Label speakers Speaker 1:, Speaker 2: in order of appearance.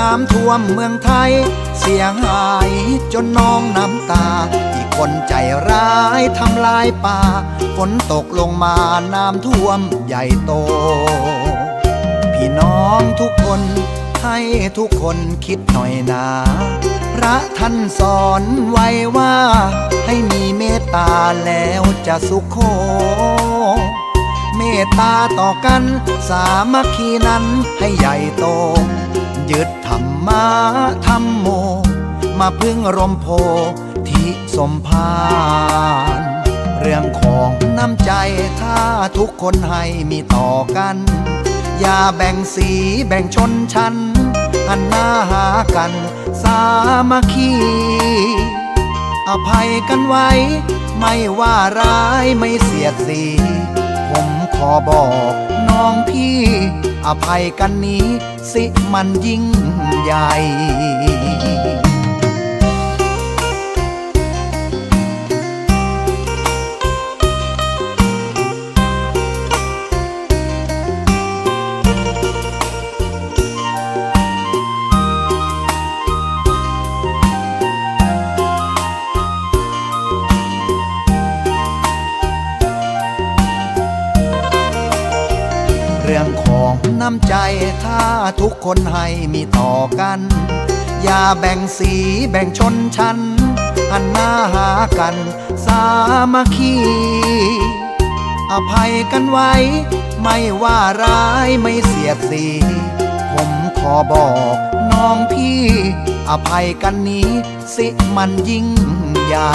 Speaker 1: น้ำท่วมเมืองไทย เสียหายจนน้องน้ำตา ที่คนใจร้ายทำลายป่า ฝนตกลงมาน้ำท่วมใหญ่โต พี่น้องทุกคนให้ทุกคนคิดหน่อยนะพระท่านสอนไว้ว่า ให้มีเมตตาแล้วจะสุขโขเมตตาต่อกันสามัคคีนั้นให้ใหญ่โต มาพึ่งร่มโพธิสมภารเรื่องของน้ำใจถ้าทุกคนให้มีต่อกัน อย่าแบ่งสีแบ่งชนชั้นหันหน้าหากันสามัคคีอภัยกันไว้ ไม่ว่าร้ายไม่เสียดสี ผมขอบอกน้องพี่ อภัยกันนี้ สิมันยิ่งใหญ่ รื่องของน้ำใจถ้าทุกคนให้มีต่อกัน อย่าแบ่งสีแบ่งชนชั้นหันหน้าหากันสามัคคีอภัยกันไว้ ไม่ว่าร้ายไม่เสียดสี ผมขอบอกน้องพี่ อภัยกันนี้ สิมันยิ่งใหญ่